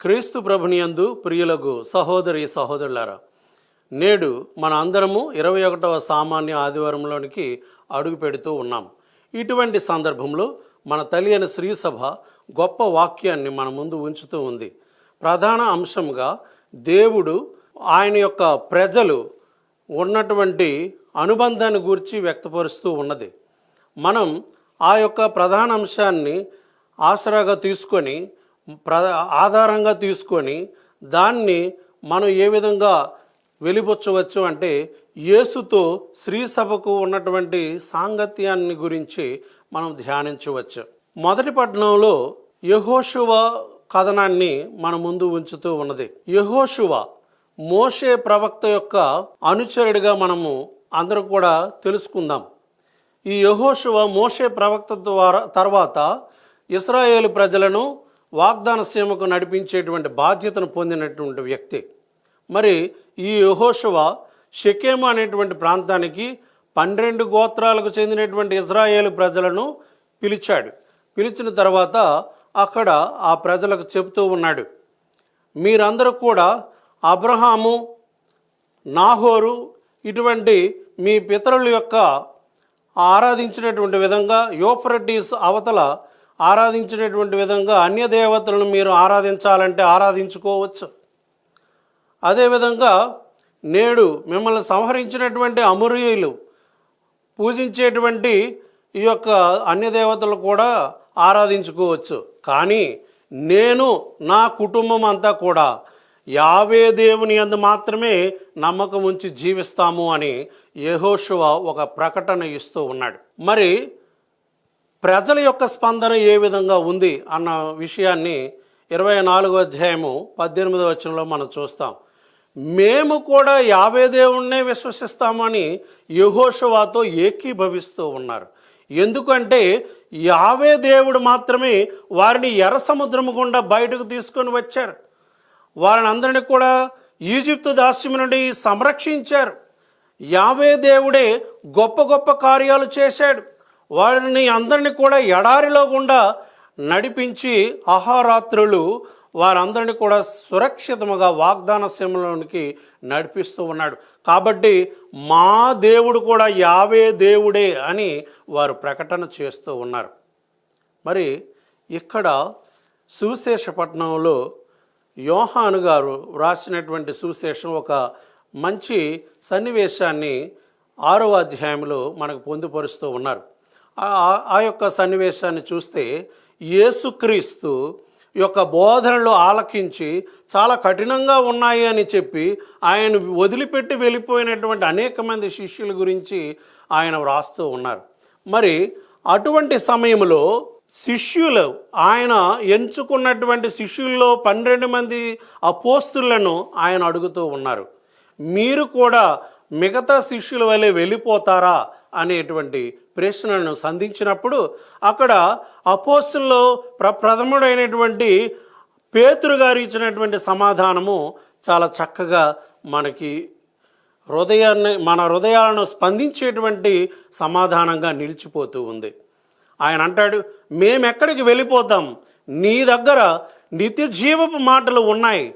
క్రీస్తు ప్రభునియందు ప్రియులకు సహోదరి సహోదరులారా నేడు మన అందరము ఇరవై ఒకటవ సామాన్య ఆదివారంలోనికి అడుగు పెడుతూ ఉన్నాం. ఇటువంటి సందర్భంలో మన తల్లి అయిన శ్రీసభ గొప్ప వాక్యాన్ని మన ముందు ఉంచుతూ ఉంది. ప్రధాన అంశంగా దేవుడు ఆయన యొక్క ప్రజలు ఉన్నటువంటి అనుబంధాన్ని గురించి వ్యక్తపరుస్తూ ఉన్నది. మనం ఆ యొక్క ప్రధాన అంశాన్ని ఆసరాగా తీసుకొని ప్ర ఆధారంగా తీసుకొని దాన్ని మనం ఏ విధంగా వెలిబుచ్చవచ్చు అంటే యేసుతో శ్రీ సభకు ఉన్నటువంటి సాంగత్యాన్ని గురించి మనం ధ్యానించవచ్చు. మొదటి పట్టణంలో యహోశువ కథనాన్ని మన ముందు ఉంచుతూ ఉన్నది. యహోశువ మోషే ప్రవక్త యొక్క అనుచరుడిగా మనము అందరం కూడా తెలుసుకుందాం. ఈ యహోశువ మోషే ప్రవక్త ద్వారా తర్వాత ఇస్రాయేల్ ప్రజలను వాగ్దాన సీమకు నడిపించేటువంటి బాధ్యతను పొందినటువంటి వ్యక్తి. మరి ఈ యహోషవ షకేమ అనేటువంటి ప్రాంతానికి పన్నెండు గోత్రాలకు చెందినటువంటి ఇజ్రాయేల్ ప్రజలను పిలిచాడు. పిలిచిన తర్వాత అక్కడ ఆ ప్రజలకు చెబుతూ ఉన్నాడు మీరందరూ కూడా అబ్రహాము నాహోరు ఇటువంటి మీ పితరుల యొక్క ఆరాధించినటువంటి విధంగా యోఫ్రటీస్ అవతల ఆరాధించినటువంటి విధంగా అన్య దేవతలను మీరు ఆరాధించాలంటే ఆరాధించుకోవచ్చు. అదేవిధంగా నేడు మిమ్మల్ని సంహరించినటువంటి అమూర్యులు పూజించేటువంటి ఈ యొక్క అన్య దేవతలు కూడా ఆరాధించుకోవచ్చు. కానీ నేను నా కుటుంబం అంతా కూడా యావే దేవుని అందు మాత్రమే నమ్మకం ఉంచి జీవిస్తాము అని యెహోషువ ఒక ప్రకటన ఇస్తూ ఉన్నాడు. మరి ప్రజల యొక్క స్పందన ఏ విధంగా ఉంది అన్న విషయాన్ని ఇరవై నాలుగో అధ్యాయము పద్దెనిమిదో వచనంలో మనం చూస్తాం. మేము కూడా యావే దేవుణ్ణే విశ్వసిస్తామని యహోషువాతో ఏకీభవిస్తూ ఉన్నారు. ఎందుకంటే యావే దేవుడు మాత్రమే వారిని ఎర్ర సముద్రము గుండా బయటకు తీసుకొని వచ్చారు. వారిని అందరినీ కూడా ఈజిప్తు దాస్యం నుండి సంరక్షించారు. యావే దేవుడే గొప్ప గొప్ప కార్యాలు చేశాడు. వారిని అందరినీ కూడా ఎడారిలో గుండా నడిపించి అహోరాత్రులు వారందరినీ కూడా సురక్షితముగా వాగ్దాన సీమలోనికి నడిపిస్తూ ఉన్నాడు. కాబట్టి మా దేవుడు కూడా యావే దేవుడే అని వారు ప్రకటన చేస్తూ ఉన్నారు. మరి ఇక్కడ సువిశేషపట్నంలో యోహాను గారు వ్రాసినటువంటి సువిశేషం ఒక మంచి సన్నివేశాన్ని ఆరో అధ్యాయంలో మనకు పొందుపరుస్తూ ఉన్నారు. ఆ- యొక్క సన్నివేశాన్ని చూస్తే యేసుక్రీస్తు యొక్క బోధనలు ఆలకించి చాలా కఠినంగా ఉన్నాయి అని చెప్పి ఆయన వదిలిపెట్టి వెళ్ళిపోయినటువంటి అనేక మంది శిష్యుల గురించి ఆయన వ్రాస్తూ ఉన్నారు. మరి అటువంటి సమయంలో శిష్యులు ఆయన ఎంచుకున్నటువంటి శిష్యుల్లో పన్నెండు మంది అపోస్తులను ఆయన అడుగుతూ ఉన్నారు. మీరు కూడా మిగతా శిష్యుల వలె వెళ్ళిపోతారా అనేటువంటి ప్రశ్నలను సంధించినప్పుడు అక్కడ అపోస్తుల్లో ప్ర ప్రథముడైనటువంటి పేతురు గారు ఇచ్చినటువంటి సమాధానము చాలా చక్కగా మనకి హృదయాన్ని మన హృదయాలను స్పందించేటువంటి సమాధానంగా నిలిచిపోతూ ఉంది. ఆయన అంటాడు మేమెక్కడికి వెళ్ళిపోతాం? నీ దగ్గర నిత్య జీవపు మాటలు ఉన్నాయి.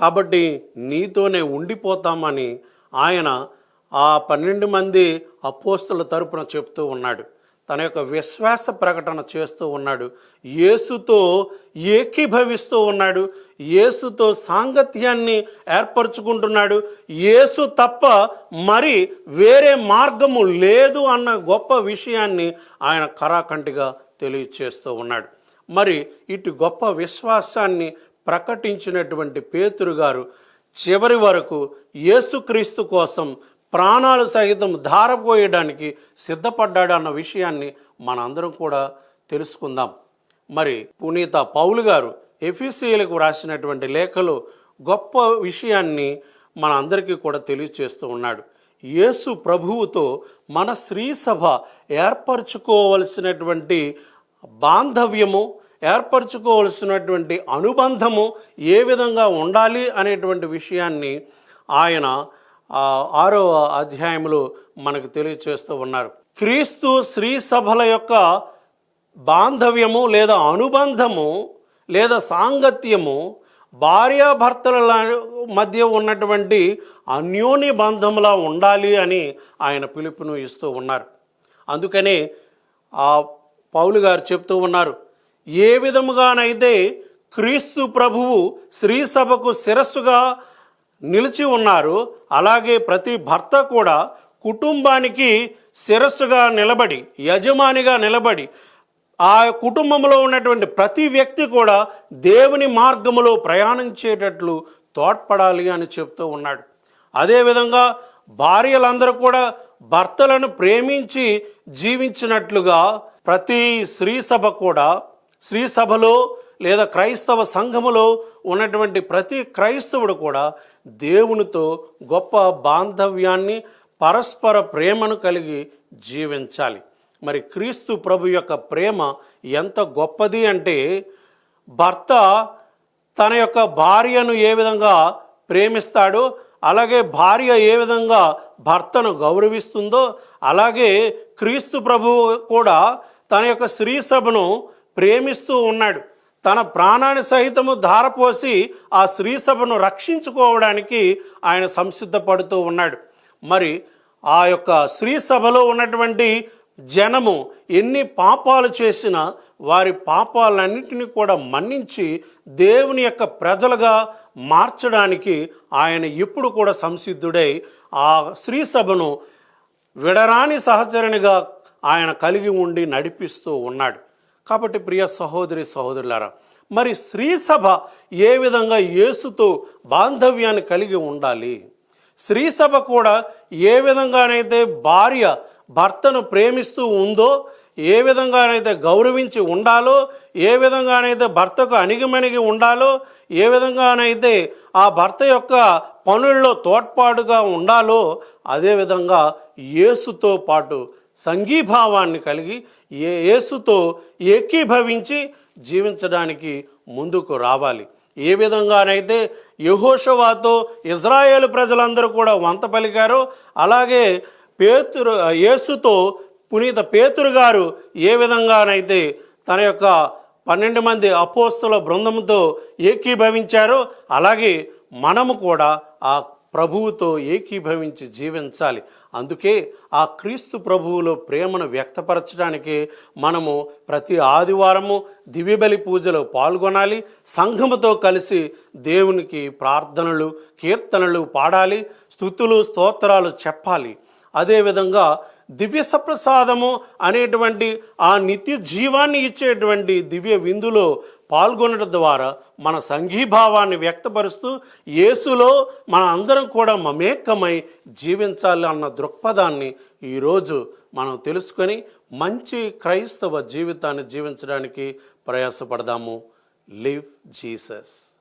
కాబట్టి నీతోనే ఉండిపోతామని ఆయన ఆ పన్నెండు మంది అపోస్తుల తరపున చెప్తూ ఉన్నాడు. తన యొక్క విశ్వాస ప్రకటన చేస్తూ ఉన్నాడు. యేసుతో ఏకీభవిస్తూ ఉన్నాడు. యేసుతో సాంగత్యాన్ని ఏర్పరచుకుంటున్నాడు. యేసు తప్ప మరి వేరే మార్గము లేదు అన్న గొప్ప విషయాన్ని ఆయన కరాకంటిగా తెలియచేస్తూ ఉన్నాడు. మరి ఇటు గొప్ప విశ్వాసాన్ని ప్రకటించినటువంటి పేతురు గారు చివరి వరకు యేసుక్రీస్తు కోసం ప్రాణాలు సహితం ధారపోయడానికి సిద్ధపడ్డాడు అన్న విషయాన్ని మనందరం కూడా తెలుసుకుందాం. మరి పునీత పౌలు గారు ఎఫీసీలకు రాసినటువంటి లేఖలు గొప్ప విషయాన్ని మన అందరికీ కూడా తెలియచేస్తూ ఉన్నాడు. యేసు ప్రభువుతో మన స్త్రీ సభ ఏర్పరచుకోవలసినటువంటి బాంధవ్యము ఏర్పరచుకోవలసినటువంటి అనుబంధము ఏ విధంగా ఉండాలి అనేటువంటి విషయాన్ని ఆయన ఆరో అధ్యాయంలో మనకు తెలియచేస్తూ ఉన్నారు. క్రీస్తు స్త్రీ సభల యొక్క బాంధవ్యము లేదా అనుబంధము లేదా సాంగత్యము భార్యాభర్తల మధ్య ఉన్నటువంటి అన్యోన్య బంధంలా ఉండాలి అని ఆయన పిలుపును ఇస్తూ ఉన్నారు. అందుకనే ఆ పౌలు గారు చెప్తూ ఉన్నారు ఏ విధముగానైతే క్రీస్తు ప్రభువు శ్రీ సభకు శిరస్సుగా నిలిచి ఉన్నారు. అలాగే ప్రతి భర్త కూడా కుటుంబానికి శిరస్సుగా నిలబడి యజమానిగా నిలబడి ఆ కుటుంబంలో ఉన్నటువంటి ప్రతి వ్యక్తి కూడా దేవుని మార్గములో ప్రయాణించేటట్లు తోడ్పడాలి అని చెప్తూ ఉన్నాడు. అదేవిధంగా భార్యలందరూ కూడా భర్తలను ప్రేమించి జీవించినట్లుగా ప్రతి స్త్రీ సభ కూడా స్త్రీ సభలో లేదా క్రైస్తవ సంఘములో ఉన్నటువంటి ప్రతి క్రైస్తవుడు కూడా దేవునితో గొప్ప బాంధవ్యాన్ని పరస్పర ప్రేమను కలిగి జీవించాలి. మరి క్రీస్తు ప్రభు యొక్క ప్రేమ ఎంత గొప్పది అంటే భర్త తన యొక్క భార్యను ఏ విధంగా ప్రేమిస్తాడో అలాగే భార్య ఏ విధంగా భర్తను గౌరవిస్తుందో అలాగే క్రీస్తు ప్రభువు కూడా తన యొక్క స్త్రీ సభను ప్రేమిస్తూ ఉన్నాడు. తన ప్రాణాన్ని సహితము ధారపోసి ఆ స్త్రీ సభను రక్షించుకోవడానికి ఆయన సంసిద్ధపడుతూ ఉన్నాడు. మరి ఆ యొక్క స్త్రీ సభలో ఉన్నటువంటి జనము ఎన్ని పాపాలు చేసినా వారి పాపాలన్నింటినీ కూడా మన్నించి దేవుని యొక్క ప్రజలుగా మార్చడానికి ఆయన ఎప్పుడు కూడా సంసిద్ధుడై ఆ స్త్రీ సభను విడరాని సహచరునిగా ఆయన కలిగి ఉండి నడిపిస్తూ ఉన్నాడు. కాబట్టి ప్రియ సహోదరి సహోదరులారా మరి స్త్రీ సభ ఏ విధంగా యేసుతో బాంధవ్యాన్ని కలిగి ఉండాలి? స్త్రీ సభ కూడా ఏ విధంగానైతే భార్య భర్తను ప్రేమిస్తూ ఉందో ఏ విధంగానైతే గౌరవించి ఉండాలో ఏ విధంగానైతే భర్తకు అణిగిమణిగి ఉండాలో ఏ విధంగానైతే ఆ భర్త యొక్క పనుల్లో తోడ్పాటుగా ఉండాలో అదేవిధంగా యేసుతో పాటు సంఘీభావాన్ని కలిగి ఏ యేసుతో ఏకీభవించి జీవించడానికి ముందుకు రావాలి. ఏ విధంగానైతే యహోషవాతో ఇజ్రాయేల్ ప్రజలందరూ కూడా వంత పలికారో అలాగే పేతురు యేసుతో పునీత పేతురు గారు ఏ విధంగానైతే తన యొక్క పన్నెండు మంది అపోస్తుల బృందంతో ఏకీభవించారో అలాగే మనము కూడా ఆ ప్రభువుతో ఏకీభవించి జీవించాలి. అందుకే ఆ క్రీస్తు ప్రభువులో ప్రేమను వ్యక్తపరచడానికి మనము ప్రతి ఆదివారము దివ్యబలి పూజలో పాల్గొనాలి. సంఘముతో కలిసి దేవునికి ప్రార్థనలు కీర్తనలు పాడాలి. స్థుతులు స్తోత్రాలు చెప్పాలి. అదేవిధంగా దివ్య సప్రసాదము అనేటువంటి ఆ నిత్య జీవాన్ని ఇచ్చేటువంటి దివ్య విందులో పాల్గొనడం ద్వారా మన సంఘీభావాన్ని వ్యక్తపరుస్తూ యేసులో మన అందరం కూడా మమేకమై జీవించాలి అన్న దృక్పథాన్ని ఈరోజు మనం తెలుసుకొని మంచి క్రైస్తవ జీవితాన్ని జీవించడానికి ప్రయాసపడదాము. Live Jesus.